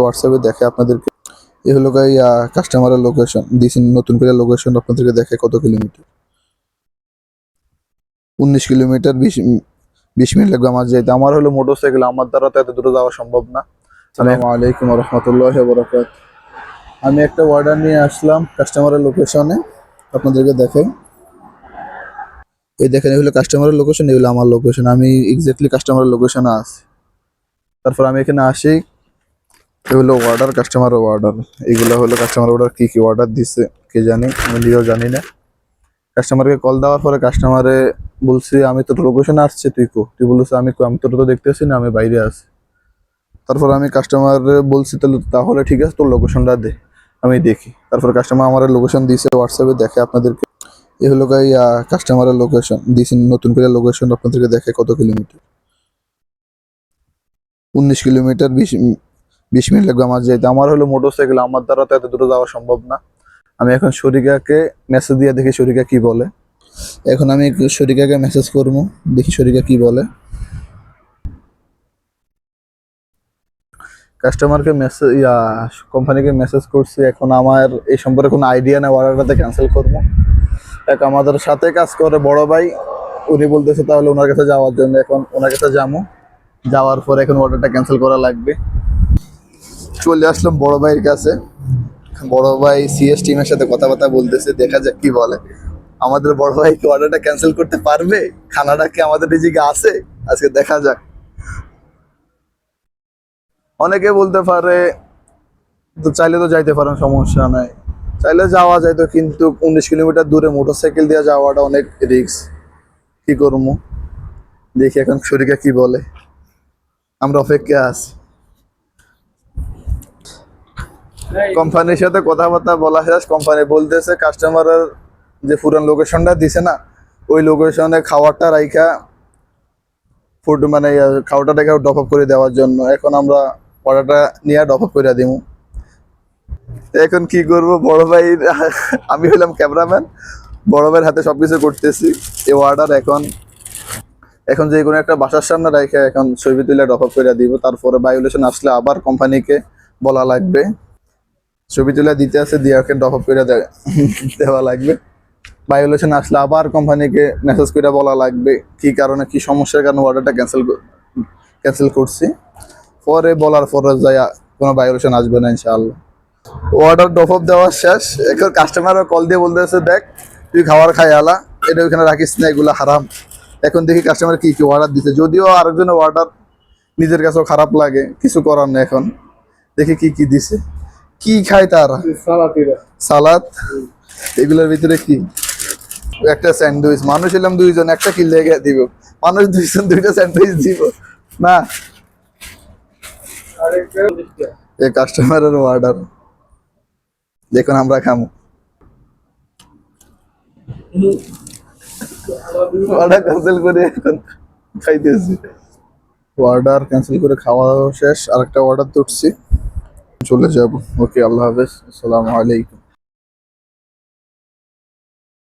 হোয়াটসঅ্যাপে দেখে আপনাদেরকে। এই হলো গাই কাস্টমারের লোকেশন দিয়েছি নতুন করে লোকেশন আপনাদেরকে দেখে কত কিলোমিটার উনিশ কিলোমিটার বিশ বিশ মিনিট লাগবে আমার যেতে। আমার হলো মোটর সাইকেল আমার দ্বারা তো এত দূরে যাওয়া সম্ভব না। আসসালামু আলাইকুম রহমতুল্লাহ বরকাত আমি একটা অর্ডার নিয়ে আসলাম কাস্টমারের লোকেশনে আপনাদেরকে দেখাই এই দেখেন এগুলো কাস্টমারের লোকেশন এগুলো আমার লোকেশন আমি এক্স্যাক্টলি কাস্টমারের লোকেশনে আছি। তারপর আমি এখানে আসি। এগুলো অর্ডার কাস্টমার অর্ডার এগুলো হলো কাস্টমার অর্ডার কী কী অর্ডার দিচ্ছে কে জানি, আমি নিজেও জানি না। কাস্টমারকে কল দেওয়ার পরে কাস্টমারে বলছি, আমি তোর লোকেশনে আসছি, তুই কো। তুই বলছিস আমি আমি তোর তো দেখতেছি না, আমি বাইরে আছি। তারপর আমি কাস্টমারে বলছি, তাহলে তাহলে ঠিক আছে, তোর লোকেশনটা দে, আমি দেখি। তারপর কাস্টমার আমার লোকেশন দিয়েছে হোয়াটসঅ্যাপে দেখে আপনাদেরকে। এ হলো গাই কাস্টমারের লোকেশন দিয়েছি নতুন করে লোকেশন আপনাদেরকে দেখে কত কিলোমিটার। উনিশ কিলোমিটার, বিশ বিশ মিনিট লাগবে আমার যেতে। আমার হলো মোটর সাইকেল আমার দ্বারা তো এত দূরে যাওয়া সম্ভব না। আমি এখন শরিকাকে মেসেজ দিয়ে দেখি শরিকা কি বলে। এখন আমি শরিকাকে মেসেজ করব, দেখি শরিকা কি বলে। কাস্টমারকে মেসেজ ইয়া কোম্পানিকে মেসেজ করছি। এখন আমার এই সম্পর্কে কোনো আইডিয়া নেই অর্ডারটাতে ক্যান্সেল করব। এক আমাদের সাথে কাজ করে বড় ভাই, উনি বলতেছে তাহলে ওনার কাছে যাওয়ার জন্য। এখন ওনার কাছে যাব যাওয়ার পরে এখন অর্ডারটা ক্যান্সেল করা লাগবে। চলে আসলাম বড় ভাইয়ের কাছে। বড় ভাই সিএস টিমের সাথে কথাবার্তা বলতেছে, দেখা যাক কি বলে। আমাদের বড় ভাই কি অর্ডারটা ক্যান্সেল করতে পারবে? খানাটা কি আমাদের রিজিকে আছে? আজকে দেখা যাক। অনেকে বলতে পারে, তো চাইলে তো যাইতে পারেন, সমস্যা নাই। চাইলে যাওয়া যায় তো, কিন্তু উনিশ কিলোমিটার দূরে মোটরসাইকেল দিয়ে যাওয়াটা অনেক রিস্ক কি করব? দেখি এখন শরীরকে কি বলে। আমরা অপেক্ষা আছি। কোম্পানির সাথে কথাবার্তা বলা শেষ, কোম্পানি বলতেছে কাস্টমারের যে পুরান লোকেশনটা দিছে না, ওই লোকেশনে খাবারটা রাইখা ফুড মানে রেখে ডপ আপ করে দেওয়ার জন্য। এখন আমরা অর্ডারটা নিয়ে ডপ আপ করে দিব এখন কি করব? বড় ভাই, আমি হলাম ক্যামেরাম্যান বড় ভাইয়ের হাতে সবকিছু করতেছি। এই অর্ডার এখন এখন যে কোনো একটা বাসার সামনে রেখে এখন ছবি তুলে ডপ আপ করে দিব। তারপরে ভায়োলেশন আসলে আবার কোম্পানিকে বলা লাগবে। ছবি তুলে দিতে আছে, দিয়ে ওকে ডপ আপ করে দেওয়া লাগবে। ভায়োলেশন আসলে আবার কোম্পানিকে মেসেজ করে বলা লাগবে, কি কারণে, কি সমস্যার কারণে অর্ডারটা ক্যান্সেল ক্যান্সেল করছি। পরে বলার পরে যাই কোনো ভায়োলেশন আসবে না ইনশাআল্লাহ। অর্ডার ডপ আপ দেওয়া শেষ, এখন কাস্টমার কল দিয়ে বলতেছে, দেখ, তুই খাবার খাই আলা, এটা ওইখানে রাখিস না, এগুলো হারাম। এখন দেখি কাস্টমার কি কি অর্ডার দিতে যদিও আরেকজনের অর্ডার নিজের কাছেও খারাপ লাগে, কিছু করার নেই এখন। দেখি কি কি দিছে। কি খায় তারা? সালাদ এগুলোর ভিতরে কি? একটা স্যান্ডউইচ। মানুষ এলাম দুইজন একটা কি লেগে দিব। মানুষ দুইজন দুইটা স্যান্ডউইচ দিব। না। এই কাস্টমারের অর্ডার দেখুন আমরা খামো। অর্ডার ক্যান্সেল করে এখন খাইতেছি। অর্ডার ক্যান্সেল করে খাওয়া শেষ। আরেকটা অর্ডার তুটছি। চলে যাব ওকে আল্লাহ হাফেজ আসসালামু আলাইকুম